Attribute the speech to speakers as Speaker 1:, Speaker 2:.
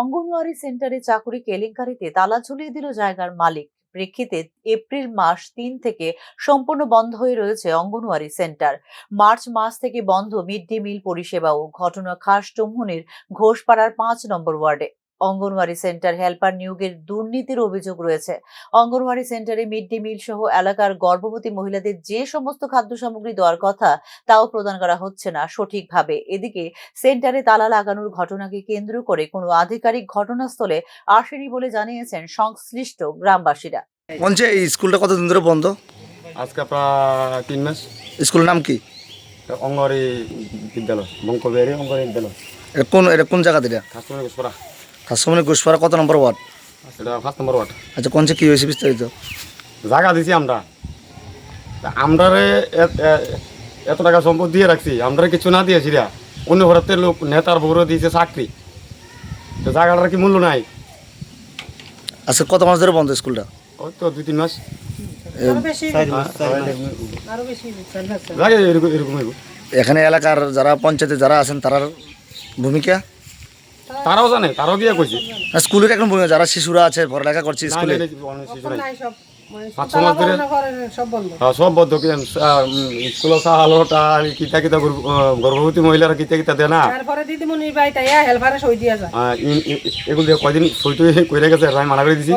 Speaker 1: অঙ্গনওয়াড়ি সেন্টারে চাকুরি কেলেঙ্কারিতে তালা ঝুলিয়ে দিল জায়গার মালিক। প্রেক্ষিতে এপ্রিল মাস তিন থেকে সম্পূর্ণ বন্ধ হয়ে রয়েছে অঙ্গনওয়াড়ি সেন্টার। মার্চ মাস থেকে বন্ধ মিড ডে মিল পরিষেবা ও ঘটনা খাস টমহুনির ঘোষপাড়ার পাঁচ নম্বর ওয়ার্ডে। অঙ্গনওয়াড়ি সেন্টার হেল্পার নিয়োগের দুর্নীতির অভিযোগ রয়েছে। অঙ্গনওয়াড়ি সেন্টারে মিড ডে মিল সহ এলাকার গর্ভবতী মহিলাদের যে সমস্ত খাদ্য সামগ্রী দেওয়ার কথা তাও প্রদান করা হচ্ছে না সঠিকভাবে। এদিকে সেন্টারে তালা লাগানোর ঘটনাকে কেন্দ্র করে কোনো আধিকারিক ঘটনাস্থলে আসেনি বলে জানিয়েছেন সংশ্লিষ্ট গ্রামবাসীরা।
Speaker 2: বলছে এই স্কুলটা কতদিন ধরে বন্ধ?
Speaker 3: আজকে প্রায় তিন মাস।
Speaker 2: স্কুলের নাম কি?
Speaker 3: অঙ্গনওয়াড়ি বিদ্যালয় বঙ্কবিহারি অঙ্গনওয়াড়ি বিদ্যালয়।
Speaker 2: কোন এটা কোন জায়গা এটা?
Speaker 3: গোসপাড়া
Speaker 2: ঘোষপাড়া কত নম্বর ওয়ার্ড?
Speaker 3: এটা ফার্স্ট নম্বর ওয়ার্ড
Speaker 2: আচ্ছা কোন কি হয়েছে বিস্তারিত?
Speaker 3: জায়গা দিছি আমরা। তা আমরারে এত- টাকা সম্পদ দিয়ে রাখছি আমরা কিছু না দিয়েছি রা অন্য ঘরেতে লোক নেতার বউরে দিয়েছে চাকরি। তো জায়গাটার কি মূল্য নাই।
Speaker 2: আচ্ছা কত মাস ধরে বন্ধ স্কুলটা?
Speaker 3: ওই তো দুই তিন মাস।
Speaker 2: এখানে এলাকার যারা পঞ্চায়েতে যারা আছেন তারার ভূমিকা?
Speaker 3: তারাও জানে তারাও গিয়ে কইছে
Speaker 2: স্কুলের এখন ভূমিকা যারা শিশুরা আছে পড়ালেখা করছে স্কুলে
Speaker 4: মানে
Speaker 3: পাঁচ মাস ধরে
Speaker 4: সব বন্ধ
Speaker 3: হ্যাঁ, কিতা কিতা গর্ভবতী মহিলারা কিতা কিতা দেয় না
Speaker 4: ইয়া সই
Speaker 3: এগুলো কয়দিন সইটই করে গেছে আমি মানা করে দিছি